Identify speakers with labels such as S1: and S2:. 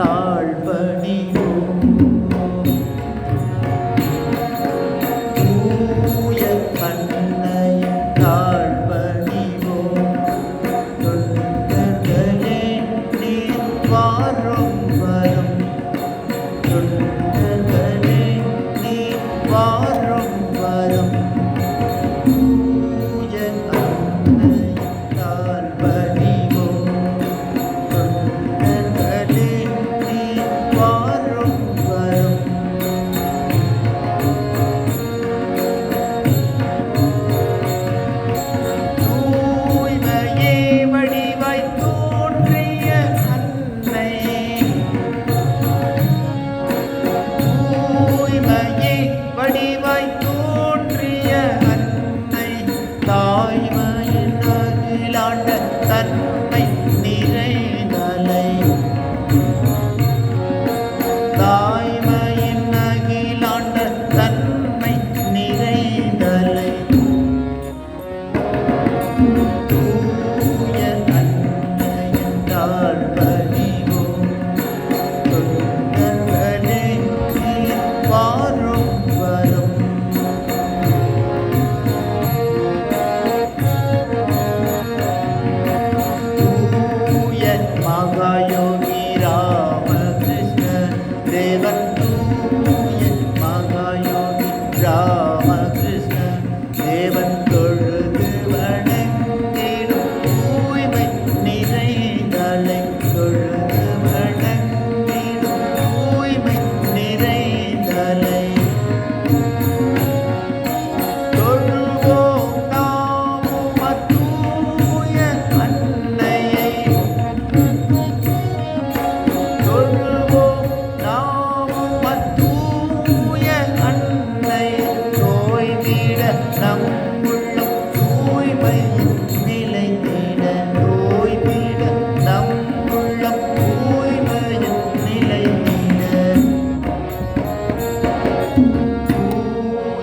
S1: 좋다. തായ്മയിലാണ്ട് തൻ தேவன் தூய மகாயோகி ராமகிருஷ்ணன். தேவன் தொழுது வணங்கிடும் தூய்மை நிறைந்தலை. தொழுது வணங்கிடும் தூய்மை நிறைந்தலை. தொழுவோம் நாமும் தூய அன்னையை. தொழு